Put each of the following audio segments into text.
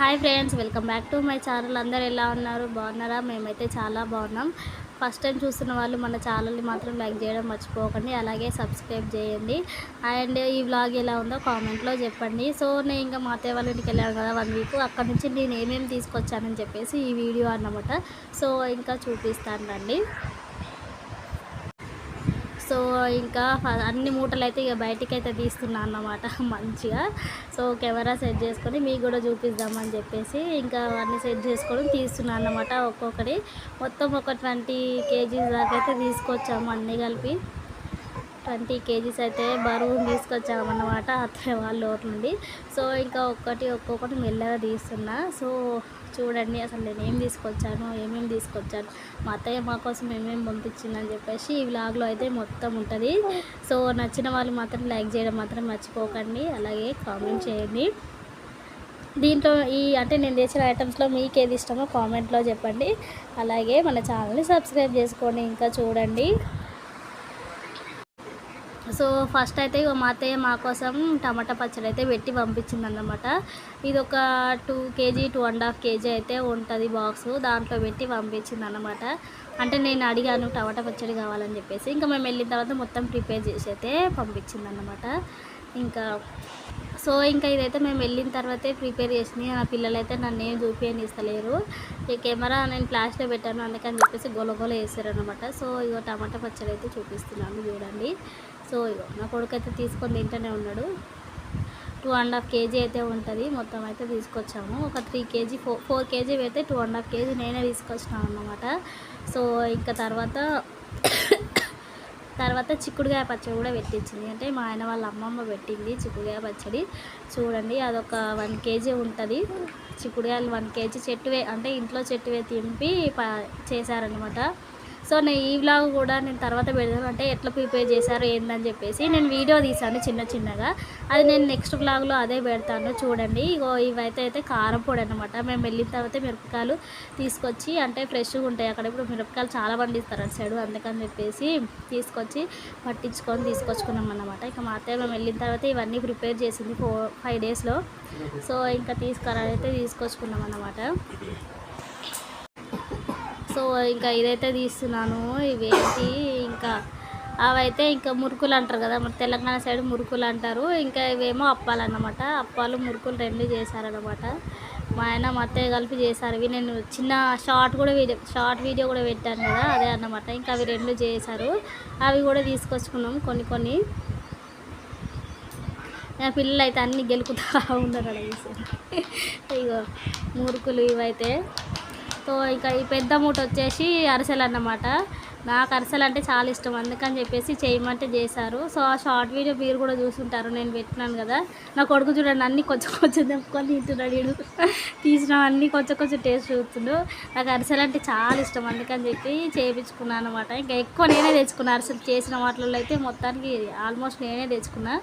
Hi friends welcome back to my channel. అందరు ఎలా ఉన్నారు? బాగున్నారా? మేమైతే చాలా బాగున్నాం. ఫస్ట్ టైం చూస్తున్న వాళ్ళు మన ఛానల్ని మాత్రం లైక్ చేయడం మర్చిపోకండి. అలాగే సబ్స్క్రైబ్ చేయండి. అండ్ ఈ వ్లాగ్ ఎలా ఉందో కామెంట్లో చెప్పండి. సో నేను ఇంకా మా అత్తయ్య వాళ్ళ ఇంటికి వెళ్ళాను కదా వన్ వీక్. అక్కడ నుంచి నేను ఏమేమి తీసుకొచ్చానని చెప్పేసి ఈ వీడియో అన్నమాట. సో ఇంకా చూపిస్తాను రండి. సో ఇంకా అన్ని మూటలు అయితే ఇక బయటికి అయితే తీస్తున్నా అన్నమాట మంచిగా. సో కెమెరా సెట్ చేసుకొని మీకు కూడా చూపిద్దామని చెప్పేసి ఇంకా అన్ని సెట్ చేసుకొని తీస్తున్నాను అన్నమాట ఒక్కొక్కటి. మొత్తం ఒక ట్వంటీ కేజీస్ దాకా అయితే తీసుకొచ్చాము అన్నీ కలిపి. ట్వంటీ కేజీస్ అయితే బరువు తీసుకొచ్చామన్నమాట అత్తయ్య వాళ్ళ నుండి. సో ఇంకా ఒక్కటి ఒక్కొక్కటి మెల్లగా తీస్తున్నా. సో చూడండి అసలు నేను ఏం తీసుకొచ్చాను ఏమేమి తీసుకొచ్చాను. మా అత్తయ్య మా కోసం ఏమేమి పంపించిందని చెప్పేసి ఈ వ్లాగ్లో అయితే మొత్తం ఉంటుంది. సో నచ్చిన వాళ్ళు మాత్రం లైక్ చేయడం మాత్రం మర్చిపోకండి. అలాగే కామెంట్ చేయండి. దీంట్లో ఈ అంటే నేను తెచ్చిన ఐటమ్స్లో మీకు ఏది ఇష్టమో కామెంట్లో చెప్పండి. అలాగే మన ఛానల్ని సబ్స్క్రైబ్ చేసుకోండి. ఇంకా చూడండి. సో ఫస్ట్ అయితే ఇగో మా అత్తయ్య మా కోసం టమాటా పచ్చడి అయితే పెట్టి పంపించింది అన్నమాట ఇది ఒక two KG two and half KG అయితే ఉంటుంది బాక్స్. దాంట్లో పెట్టి పంపించింది అన్నమాట అంటే నేను అడిగాను టమాటా పచ్చడి కావాలని చెప్పేసి. ఇంకా మేము వెళ్ళిన తర్వాత మొత్తం ప్రిపేర్ చేసి అయితే పంపించింది అన్నమాట ఇంకా సో ఇంకా ఇదైతే మేము వెళ్ళిన తర్వాతే ప్రిపేర్ చేసింది నా పిల్లలైతే నన్ను ఏం చూపించని ఇస్తలేరు ఈ కెమెరా నేను ఫ్లాష్లో పెట్టాను. అందుకని చెప్పేసి గొలగొల వేసారు అనమాట సో ఇక టమాటా పచ్చడి అయితే చూపిస్తున్నాను చూడండి. సో ఇగో నా కొడుకు అయితే తీసుకొని తింటూనే ఉన్నాడు. టూ అండ్ హాఫ్ కేజీ అయితే ఉంటుంది. మొత్తం అయితే తీసుకొచ్చాము. ఒక three KG four four KG అయితే టూ అండ్ హాఫ్ కేజీ నేనే తీసుకొచ్చినాను అన్నమాట. సో ఇంకా తర్వాత తర్వాత చిక్కుడుకాయ పచ్చడి కూడా పెట్టించింది. అంటే మా ఆయన వాళ్ళ అమ్మమ్మ పెట్టింది చిక్కుడుకాయ పచ్చడి. చూడండి అదొక వన్ కేజీ ఉంటుంది. చిక్కుడుకాయలు వన్ కేజీ చెట్టువే అంటే ఇంట్లో చెట్టువే తింపి ప చేశారనమాట సో నేను ఈ వ్లాగ్ కూడా నేను తర్వాత పెడతాను అంటే ఎట్లా ప్రిపేర్ చేశారు ఏందని చెప్పేసి నేను వీడియో తీసాను చిన్న చిన్నగా. అది నేను నెక్స్ట్ వ్లాగ్లో అదే పెడతాను చూడండి. ఇగో ఇవైతే అయితే కారం పొడి అనమాట మేము వెళ్ళిన తర్వాత మిరపకాయలు తీసుకొచ్చి అంటే ఫ్రెష్గా ఉంటాయి. అక్కడ ఇప్పుడు మిరపకాయలు చాలా పండిస్తారు అటు సైడు అందుకని చెప్పేసి తీసుకొచ్చి పట్టించుకొని తీసుకొచ్చుకున్నాం అన్నమాట. ఇక మా అత్తయ్య మేము వెళ్ళిన తర్వాత ఇవన్నీ ప్రిపేర్ చేసింది ఫోర్ ఫైవ్ డేస్లో సో ఇంకా తీసుకురాలి అయితే తీసుకొచ్చుకున్నాం అన్నమాట. సో ఇంకా ఇదైతే తీస్తున్నాను. ఇవేంటి? ఇంకా అవైతే ఇంకా మురుకులు అంటారు కదా మరి తెలంగాణ సైడ్ మురుకులు అంటారు. ఇంకా ఇవేమో అప్పాలు అన్నమాట. అప్పాలు మురుకులు రెండు చేశారనమాట మా ఆయన మా అత్తయ్య కలిపి చేశారు. ఇవి నేను చిన్న షార్ట్ కూడా వీడియో షార్ట్ వీడియో కూడా పెట్టాను కదా అదే అన్నమాట. ఇంకా అవి రెండు చేశారు. అవి కూడా తీసుకొచ్చుకున్నాం కొన్ని కొన్ని. నా పిల్లలు అయితే అన్ని గెలుకుతా ఉన్నారు అడిగేసి ఇగో మురుకులు ఇవైతే. సో ఇక ఈ పెద్ద మూట వచ్చేసి అరిసెలు అన్నమాట. నాకు అరిసెలు అంటే చాలా ఇష్టం. అందుకని చెప్పేసి చేయమంటే చేశారు. సో ఆ షార్ట్ వీడియో మీరు కూడా చూసుంటారు. నేను పెట్టినాను కదా. నా కొడుకు చూడండి అన్ని కొంచెం కొంచెం తెప్పుకొని తింటున్నాడు వీడు. తీసిన అన్ని కొంచెం కొంచెం టేస్ట్ చూస్తుండు. నాకు అరిసెలు అంటే చాలా ఇష్టం. అందుకని చెప్పి చేయించుకున్నాను అనమాట ఇంకా ఎక్కువ నేనే తెచ్చుకున్నాను అరిసెలు చేసిన వాటిలో అయితే మొత్తానికి ఆల్మోస్ట్ నేనే తెచ్చుకున్నాను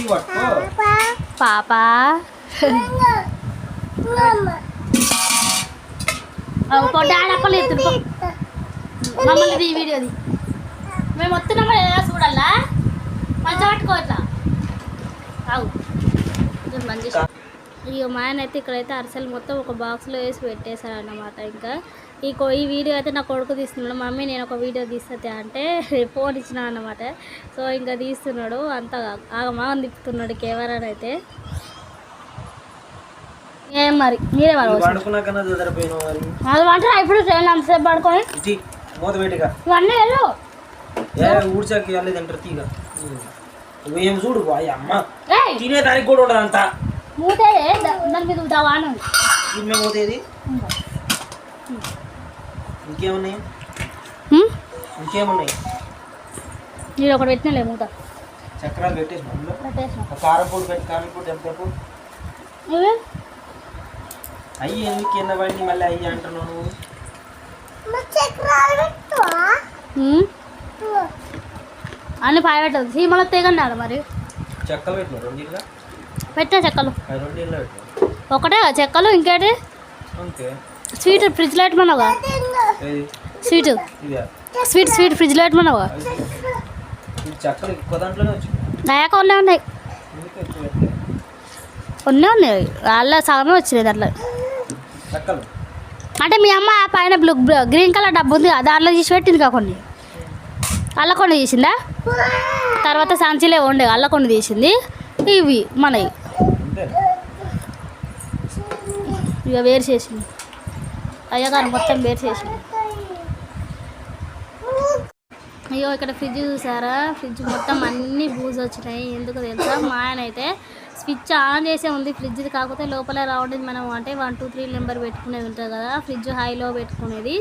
మంచిగా పట్టుకో పాప ఎత్తుడు మమ్మల్ని ఈ వీడియోది. మేము వస్తున్నామో లేదా చూడాలా? మంచిగా పట్టుకో ఇట్లా. అవు కొంచెం మంచి ఇక మా ఆయన అయితే ఇక్కడైతే అరిసెలు మొత్తం ఒక బాక్స్లో వేసి పెట్టేశారు అన్నమాట ఇంకా. ఈ కొ- ఈ వీడియో అయితే నా కొడుకు తీస్తున్నాడు. మమ్మీ నేను ఒక వీడియో తీస్తే అంటే ఫోన్ ఇచ్చిన అన్నమాట. సో ఇంకా తీస్తున్నాడు. అంత ఆగమాగం తిప్పుతున్నాడు కేవలం అయితే. ఏం మరి మీరే అది వంట ఇప్పుడు ట్రైన్ అంతసేపు పడుకొని. ఇవన్నీ వెళ్ళు. ఊడ్చాకి వెళ్ళలేదు అంటారు తీగ. నువ్వు చూడు అమ్మ. ఏయ్. తినే దానికి కూడా ఉండదు అంతా మూతే దా- దాని మీద దవాను తిన్నే పోతేది? ఇంకేమున్నాయి? ఇంకేమున్నాయి? నేను ఒకటి పెట్టినలే మూత. చక్రాలు పెట్టేసి అందులో? పెట్టేసిన. ఒక కారం పొడి పెట్టి కారం పొడి ఎంతసేపు ఇవి అయ్యి ఎందుకు కింద పడి మళ్ళీ అయ్యి అంటున్నావు నువ్వు. అన్ని పాయ పెట్టదు సీమలో తెగన్నారు మరి? చెక్కలు పెట్టినావు రెండు పెట్టా చెక్కలు. ఒకటే చెక్కలు ఇంకేటి? స్వీట్ ఫ్రిడ్జ్లో పెట్టమన్నావా ఏది? స్వీట్. స్వీట్ స్వీట్ ఫ్రిడ్జ్లో వచ్చింది నాయక ఉన్నే ఉన్నాయి. ఎందుకు ఎక్కువ పెట్టలేదు ఉన్నే ఉన్నాయి. వాళ్ళ సగమే వచ్చినాయి దాంట్లో. చెక్కలు. అంటే మీ అమ్మ ఆ పైన బ్లూ గ్రీన్ కలర్ డబ్బు ఉంది దాంట్లో తీసి పెట్టింది కా కొన్ని? అల్ల కొన్ని తీసిందా? తర్వాత సంచిలే ఉండే అల్ల కొన్ని తీసింది. ఇవి మనవి ఇక వేరు చేసింది. అయ్యగారు మొత్తం వేరు చేసింది. అయ్యో ఇక్కడ ఫ్రిడ్జ్ చూసారా? ఫ్రిడ్జ్ మొత్తం అన్ని బూజ్ వచ్చినాయి. ఎందుకు తెలుసా? మా ఆయన అయితే స్విచ్ ఆన్ చేసే ఉంది ఫ్రిడ్జ్ కాకపోతే లోపల రావడం మనం అంటే వన్ టూ త్రీ నెంబర్ పెట్టుకునేది ఉంటుంది కదా. ఫ్రిడ్జ్ హైలో పెట్టుకునేది.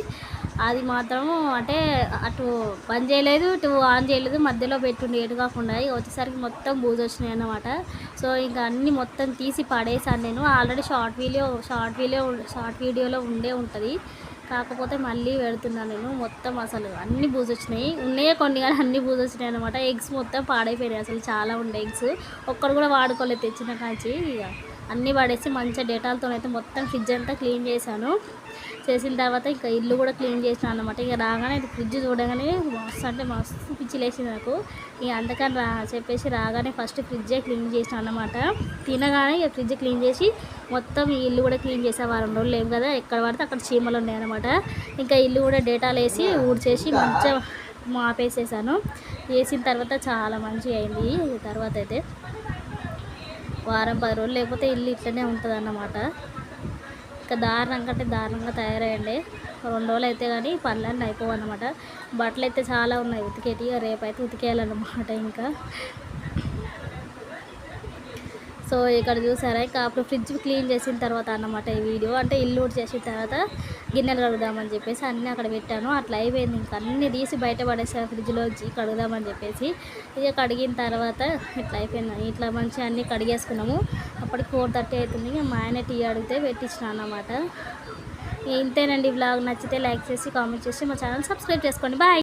అది మాత్రం అంటే అటు బంద్ చేయలేదు ఇటు ఆన్ చేయలేదు మధ్యలో పెట్టుండే ఏటు కాకుండా వచ్చేసరికి మొత్తం బూజు వచ్చినాయి అన్నమాట. సో ఇంకా అన్ని మొత్తం తీసి పడేసాను నేను. Already short video short video short వీడియోలో ఉండే ఉంటుంది. కాకపోతే మళ్ళీ పెడుతున్నాను నేను. మొత్తం అసలు అన్ని బూజు వచ్చినాయి. ఉన్నాయే కొన్ని కానీ అన్ని బూజు వచ్చినాయి అనమాట ఎగ్స్ మొత్తం పాడైపోయినాయి అసలు. చాలా ఉండే ఎగ్స్ ఒక్కడు కూడా వాడుకోలేదు తెచ్చిన కాంచి. ఇక అన్నీ పడేసి మంచిగా డేటాలతో అయితే మొత్తం ఫ్రిడ్జ్ అంతా క్లీన్ చేశాను. చేసిన తర్వాత ఇంకా ఇల్లు కూడా క్లీన్ చేసినాను అనమాట ఇక రాగానే ఫ్రిడ్జ్ చూడగానే మస్తు అంటే మస్తు పిచ్చి లేచింది నాకు. ఇక అందుకని రా చెప్పేసి రాగానే ఫస్ట్ ఫ్రిడ్జే క్లీన్ చేసాను అనమాట తినగానే ఇక ఫ్రిడ్జ్ క్లీన్ చేసి మొత్తం ఈ ఇల్లు కూడా క్లీన్ చేసే వారం రోజులు లేవు కదా ఎక్కడ పడితే అక్కడ చీమలు ఉన్నాయి అనమాట ఇంకా ఇల్లు కూడా డేటాలు వేసి ఊడ్చేసి మంచిగా మాపేసేసాను. వేసిన తర్వాత చాలా మంచిగా అయింది. తర్వాత అయితే వారం పది రోజులు లేకపోతే ఇల్లు ఇట్లనే ఉంటుంది అన్నమాట ఇంకా దారుణం కంటే దారుణంగా తయారయ్యండి. రెండు రోజులు అయితే కానీ పనులన్నీ అయిపోవన్నమాట. బట్టలు అయితే చాలా ఉన్నాయి. ఉతికేటి రేపు అయితే ఉతికేయాలన్నమాట ఇంకా. సో ఇక్కడ చూసారా? ఇంకా అప్పుడు ఫ్రిడ్జ్ క్లీన్ చేసిన తర్వాత అన్నమాట ఈ వీడియో. అంటే ఇల్లు చేసిన తర్వాత గిన్నెలు కడుగుదామని చెప్పేసి అన్నీ అక్కడ పెట్టాను. అట్లా అయిపోయింది. ఇంకా అన్నీ తీసి బయట పడేసాను ఫ్రిడ్జ్లోంచి కడుగుదామని చెప్పేసి. ఇక కడిగిన తర్వాత ఇట్లా అయిపోయింది. ఇట్లా మంచిగా అన్నీ కడిగేసుకున్నాము. అప్పటికి ఫోర్ థర్టీ అవుతుంది. ఇంకా మా ఆయన టీ అడిగితే పెట్టించిన అన్నమాట. ఇంతేనండి బ్లాగ్ నచ్చితే లైక్ చేసి కామెంట్ చేసి మా ఛానల్ సబ్స్క్రైబ్ చేసుకోండి. బాయ్!